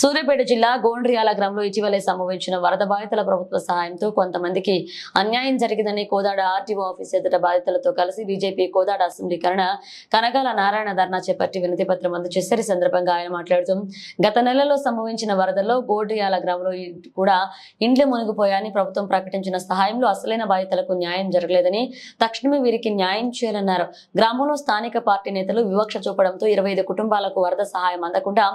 సూర్యాపేట జిల్లా గోండ్రియాల గ్రామంలో ఇటీవలే సంభవించిన వరద బాధితుల ప్రభుత్వ సహాయంతో కొంతమందికి అన్యాయం జరిగిందని కోదాడ ఆర్టీఓ ఆఫీస్ ఎదుట బాధితులతో కలిసి బీజేపీ కోదాడ అసెంబ్లీకరణ కనకాల నారాయణ ధర్నా చేపట్టి వినతి పత్రం అందజేశారు. ఈ సందర్భంగా ఆయన మాట్లాడుతూ గత నెలలో సంభవించిన వరదల్లో గోండ్రియాల గ్రామంలో కూడా ఇండ్లు మునిగిపోయాయని ప్రభుత్వం ప్రకటించిన సహాయంలో అసలైన బాధితులకు న్యాయం జరగలేదని తక్షణమే వీరికి న్యాయం చేయాలన్నారు. గ్రామంలో స్థానిక పార్టీ నేతలు వివక్ష చూపడంతో ఇరవై ఐదు కుటుంబాలకు వరద సహాయం అందకుండా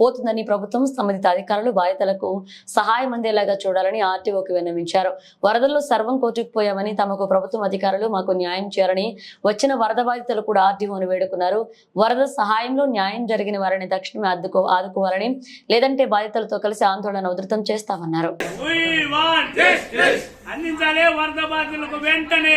పోతుందని ప్రభుత్వం సంబంధిత అధికారులు బాధితులకు సహాయం అందేలాగా చూడాలని ఆర్టీఓకి విన్నవించారు. వరదల్లో సర్వం కోటుకుపోయామని తమకు ప్రభుత్వం అధికారులు మాకు న్యాయం చేయాలని వచ్చిన వరద బాధితులు కూడా ఆర్టీఓను వేడుకున్నారు. వరద సహాయంలో న్యాయం జరిగిన వారిని తక్షణమే అద్దుకో ఆదుకోవాలని లేదంటే బాధితులతో కలిసి ఆందోళన ఉధృతం చేస్తామన్నారు. అందించాలి వరద బాధితులకు వెంటనే.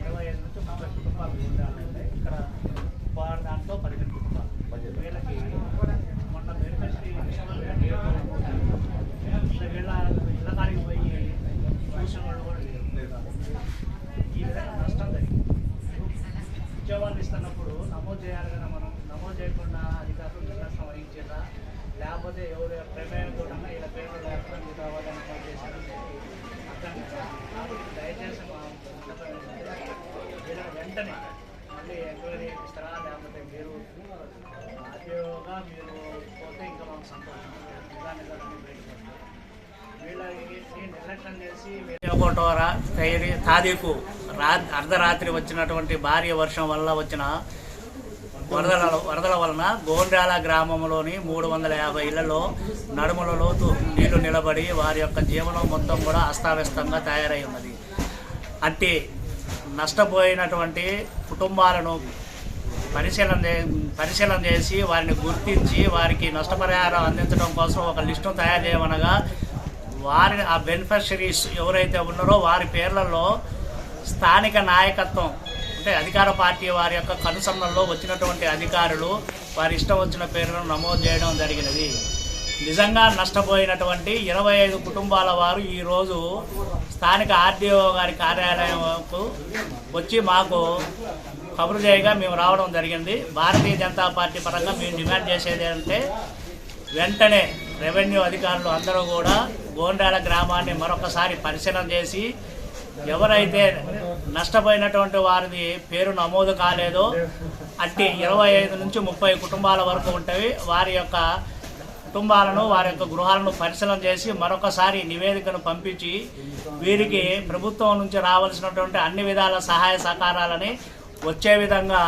ఇరవై ఐదు నుంచి ముప్పై కుటుంబాలు ఉండాలంటే ఇక్కడ వారి దాంట్లో పదిహేను కుటుంబాలు వీళ్ళకి మొన్న బెనిఫిషరీ వీళ్ళ ఇళ్ళ కాడికి పోయి చూసిన వాళ్ళు కూడా లేరు ఈ విధంగా నష్టం జరిగింది ఉద్యోగాలు ఇస్తున్నప్పుడు నమోదు చేయాలి కదా మనం. నమోదు చేయకుండా అధికారులు నిర్లక్ష్యం వహించేదా లేకపోతే ఎవరు ప్రమేయం కూడా ఇలా పేరు లేకుండా మిగతా వాళ్ళని పని చేశారని అర్థం కదా కాబట్టి దయచేసి మా వెంటనే మళ్ళీ ఎంక్వైరీ ఇస్తారా లేకపోతే మీరు ఆర్టీఓగా మీరు పోతే ఇంకా మాకు సంతోషం. నిజాన్ని వీళ్ళకి నిర్లక్ష్యం చేసి ఒకటోరా తైరి రా అర్ధరాత్రి వచ్చినటువంటి భారీ వర్షం వల్ల వచ్చిన వరదల వరదల వలన గోండ్రాల గ్రామంలోని మూడు వందల యాభై ఇళ్ళలో నడుముల లోతు నీళ్ళు నిలబడి వారి యొక్క జీవనం మొత్తం కూడా అస్తావ్యస్తంగా తయారై ఉన్నది. అట్టి నష్టపోయినటువంటి కుటుంబాలను పరిశీలన పరిశీలన చేసి వారిని గుర్తించి వారికి నష్టపరిహారం అందించడం కోసం ఒక లిస్టును తయారు చేయమనగా వారి ఆ బెనిఫిషరీస్ ఎవరైతే ఉన్నారో వారి పేర్లలో స్థానిక నాయకత్వం అంటే అధికార పార్టీ వారి యొక్క కనుసన్నల్లో వచ్చినటువంటి అధికారులు వారి ఇష్టం వచ్చిన పేర్లను నమోదు చేయడం జరిగినది. నిజంగా నష్టపోయినటువంటి ఇరవై ఐదు కుటుంబాల వారు ఈరోజు స్థానిక ఆర్డీఓ గారి కార్యాలయంకు వచ్చి మాకు కబురు చేయగా మేము రావడం జరిగింది. భారతీయ జనతా పార్టీ పరంగా మేము డిమాండ్ చేసేది అంటే వెంటనే రెవెన్యూ అధికారులు అందరూ కూడా గోండాల గ్రామాన్ని మరొకసారి పరిశీలన చేసి ఎవరైతే నష్టపోయినటువంటి వారిది పేరు నమోదు కాలేదో అట్టి ఇరవై ఐదు నుంచి ముప్పై కుటుంబాల వరకు ఉంటాయి వారి యొక్క కుటుంబాలను వారి యొక్క గృహాలను పరిశీలన చేసి మరొకసారి నివేదికను పంపించి వీరికి ప్రభుత్వం నుంచి రావాల్సినటువంటి అన్ని విధాల సహాయ సహకారాలని వచ్చే విధంగా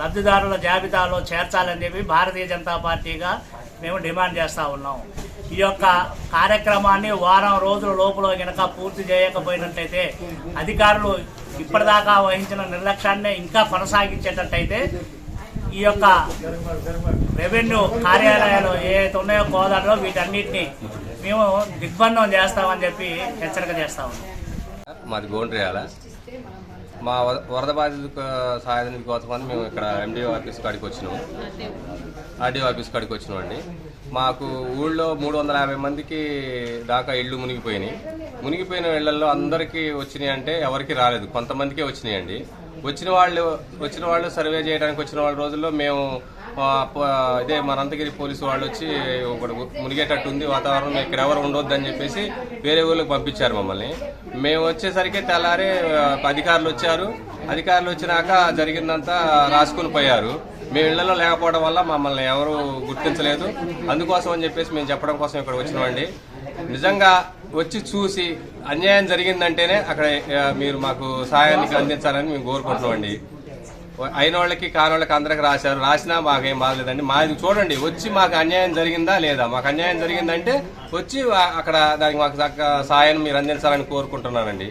లబ్ధిదారుల జాబితాలో చేర్చాలని చెప్పి భారతీయ జనతా పార్టీగా మేము డిమాండ్ చేస్తూ ఉన్నాం. ఈ యొక్క కార్యక్రమాన్ని వారం రోజుల లోపల గనక పూర్తి చేయకపోయినట్లయితే అధికారులు ఇప్పటిదాకా వహించిన నిర్లక్ష్యాన్ని ఇంకా కొనసాగించేటట్టయితే ఈ యొక్క రెవెన్యూ కార్యాలయాలు ఏవైతే ఉన్నాయో కోదాడలో వీటన్నిటిని మేము దిగ్బంధం చేస్తామని చెప్పి హెచ్చరిక చేస్తాము ఉన్నాం. మాది గోండ్రియాల. మా వరద బాధితులకు సహాయం కోసమని మేము ఇక్కడ ఎండిఓ ఆఫీస్ కాడికి వచ్చినాము ఆర్డీఓ ఆఫీస్ కాడికి వచ్చినాం అండి. మాకు ఊళ్ళో మూడు వందల యాభై మందికి దాకా ఇళ్ళు మునిగిపోయినాయి. మునిగిపోయిన ఇళ్ళలో అందరికీ వచ్చినాయి అంటే ఎవరికి రాలేదు. కొంతమందికే వచ్చినాయండి. వచ్చిన వాళ్ళు వచ్చిన వాళ్ళు సర్వే చేయడానికి వచ్చిన వాళ్ళ రోజుల్లో మేము ఇదే మన అనంతగిరి పోలీసు వాళ్ళు వచ్చి ఒకడు మునిగేటట్టు ఉంది వాతావరణం ఇక్కడ ఎవరు ఉండొద్దని చెప్పేసి వేరే ఊళ్ళకి పంపించారు మమ్మల్ని. మేము వచ్చేసరికి తెల్లారి అధికారులు వచ్చారు. అధికారులు వచ్చినాక జరిగిందంతా రాసుకుని పోయారు. మేము ఇళ్ళలో లేకపోవడం వల్ల మమ్మల్ని ఎవరు గుర్తించలేదు. అందుకోసం అని చెప్పేసి మేము చెప్పడం కోసం ఇక్కడ వచ్చినామండి. నిజంగా వచ్చి చూసి అన్యాయం జరిగిందంటేనే అక్కడ మీరు మాకు సహాయానికి అందించాలని మేము కోరుకుంటున్నామండి. అయిన వాళ్ళకి కాని వాళ్ళకి అందరికి రాశారు. రాసినా మాకేం బాగలేదండి. మాది చూడండి వచ్చి మాకు అన్యాయం జరిగిందా లేదా? మాకు అన్యాయం జరిగిందంటే వచ్చి అక్కడ దానికి మాకు సాయం మీరు అందించాలని కోరుకుంటున్నానండి.